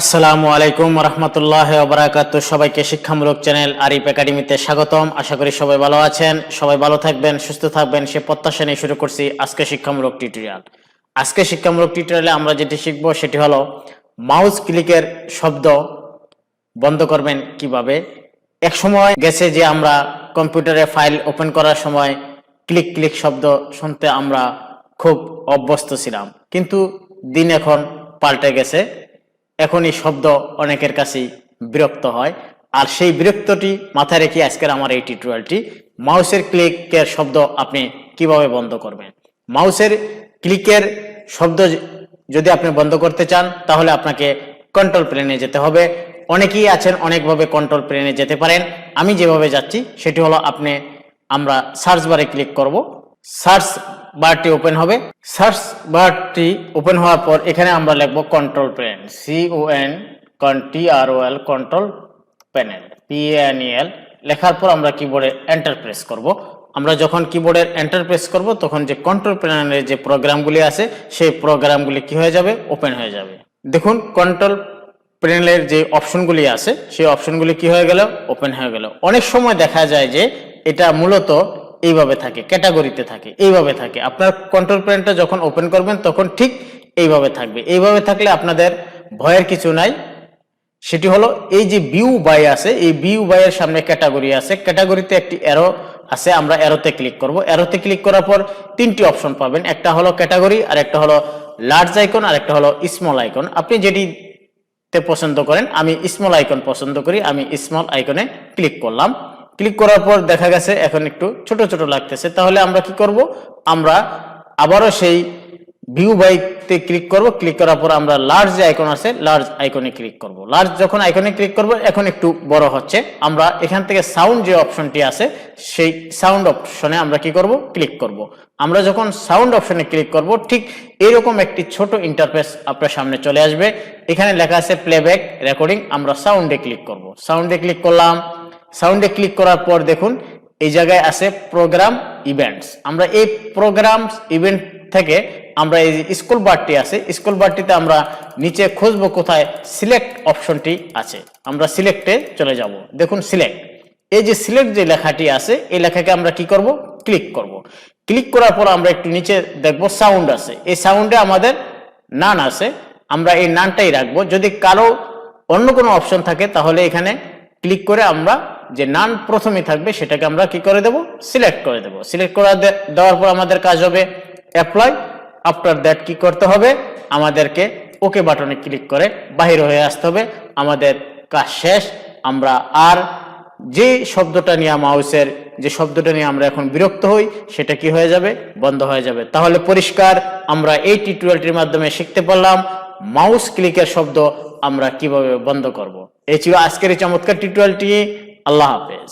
আসসালামু আলাইকুম রহমতুল্লাহ ওবরাকাত সবাইকে শিক্ষামূলক চ্যানেল আরিফ একাডেমিতে স্বাগতম। আশা করি সবাই ভালো আছেন, সবাই ভালো থাকবেন, সুস্থ থাকবেন, সে প্রত্যাশা নিয়ে শুরু করছি আজকে শিক্ষামূলক টিউটোরিয়াল। আজকে শিক্ষামূলক টিউটোরিয়ালে আমরা যেটি শিখব সেটি হলো মাউস ক্লিকের শব্দ বন্ধ করবেন কীভাবে? এক সময় গেছে যে আমরা কম্পিউটারে ফাইল ওপেন করার সময় ক্লিক ক্লিক শব্দ শুনতে আমরা খুব অভ্যস্ত ছিলাম। কিন্তু দিন এখন পাল্টে গেছে। এখন এই শব্দ অনেকের কাছেই বিরক্ত হয়। আর সেই বিরক্তটি মাথায় রেখে আজকের আমার এই টিউটোরিয়ালটি মাউসের ক্লিকের শব্দ আপনি কীভাবে বন্ধ করবেন? মাউসের ক্লিকের শব্দ যদি আপনি বন্ধ করতে চান, তাহলে আপনাকে কন্ট্রোল প্লেনে যেতে হবে। অনেকেই আছেন, অনেকভাবে কন্ট্রোল প্লেনে যেতে পারেন। আমি যেভাবে যাচ্ছি, সেটি হলো আপনি, আমরা সার্চ বারে ক্লিক করব। সার্চ বারটি ওপেন হবে। সার্চ বারটি ওপেন হওয়ার পর এখানে আমরা লিখব control plane C O N T R O L control panel P N L লেখার পর আমরা কিবোর্ডে এন্টার প্রেস করব। আমরা যখন কিবোর্ডের এন্টার প্রেস করব, তখন যে কন্ট্রোল প্যানেলের যে প্রোগ্রামগুলি আছে, সেই প্রোগ্রামগুলি কি হয়ে যাবে? ওপেন হয়ে যাবে। দেখুন কন্ট্রোল প্যানেলের যে অপশনগুলি আছে, সেই অপশনগুলি কি হয়ে গেল? ওপেন হয়ে গেল। অনেক সময় দেখা যায় যে এটা মূলত এইভাবে থাকে, ক্যাটাগরিতে থাকে, এইভাবে থাকে। আপনার কন্ট্রোল প্যানেলটা যখন ওপেন করবেন, তখন ঠিক এইভাবে থাকবে। এইভাবে থাকলে আপনাদের ভয়ের কিছু নাই। সেটি হলো, এই যে বিউ বাই আছে, এই বিউ বাইয়ের সামনে ক্যাটাগরি আছে ক্যাটাগরিতে একটি অ্যারো আছে, আমরা অ্যারোতে ক্লিক করব। অ্যারোতে ক্লিক করার পর তিনটি অপশন পাবেন। একটা হলো ক্যাটাগরি আর একটা হলো লার্জ আইকন আর একটা হলো স্মল আইকন আপনি যেটি তে পছন্দ করেন, আমি স্মল আইকন পছন্দ করি, আমি স্মল আইকনে ক্লিক করলাম। ক্লিক করার পর দেখা গেছে এখন একটু ছোট ছোট লাগতেছে। তাহলে আমরা কি করব? আমরা আবারও সেই ভিউ বাইতে ক্লিক করব। ক্লিক করার পর আমরা লার্জ যে আইকন আছে লার্জ আইকনে ক্লিক করব। লার্জ যখন আইকনে ক্লিক করব, এখন একটু বড় হচ্ছে। আমরা এখান থেকে সাউন্ড যে অপশনটি আছে, সেই সাউন্ড অপশনে আমরা কি করব? ক্লিক করব। আমরা যখন সাউন্ড অপশনে ক্লিক করব, ঠিক এরকম একটি ছোট ইন্টারফেস আপনার সামনে চলে আসবে। এখানে লেখা আছে প্লেব্যাক রেকর্ডিং আমরা সাউন্ডে ক্লিক করব। সাউন্ডে ক্লিক করলাম সাউন্ডে ক্লিক করার পর দেখুন, এই জায়গায় আছে প্রোগ্রাম ইভেন্টস। আমরা এই প্রোগ্রাম ইভেন্ট থেকে আমরা এই যে স্কুল বারটি আছে, স্কুল বারটিতে আমরা নিচে খুঁজবো কোথায়, সিলেক্ট অপশনটি আছে। আমরা সিলেক্টে চলে যাব। দেখুন, সিলেক্ট। এই যে সিলেক্ট যে লেখাটি আছে, এই লেখাকে আমরা কি করব? ক্লিক করব। ক্লিক করার পর আমরা একটু নিচে দেখব সাউন্ড আছে। এই সাউন্ডে আমাদের নান আছে। আমরা এই নানটাই রাখব। যদি কারও অন্য কোনো অপশন থাকে, তাহলে এখানে ক্লিক করে আমরা যে নান প্রথমে থাকবে সেটাকে আমরা কি করে দেব? সিলেক্ট করে দেব। সিলেক্ট করে দেওয়ার পর আমাদের কাজ হবে অ্যাপ্লাই আফটার দ্যাট কি করতে হবে? আমাদেরকে ওকে বাটনে ক্লিক করে বাহির হয়ে আসতে হবে। আমাদের কাজ শেষ। আমরা আর যে শব্দটা নিয়ে মাউসের যে শব্দটা নিয়ে আমরা এখন বিরক্ত হই, সেটা কি হয়ে যাবে? বন্ধ হয়ে যাবে। তাহলে পরিষ্কার, আমরা এই টিউটোরিয়ালটির মাধ্যমে শিখতে পারলাম মাউস ক্লিকের শব্দ আমরা কীভাবে বন্ধ করব। এই ছিল আজকের এই চমৎকার টিউটোরিয়ালটি আল্লাহ হাফেজ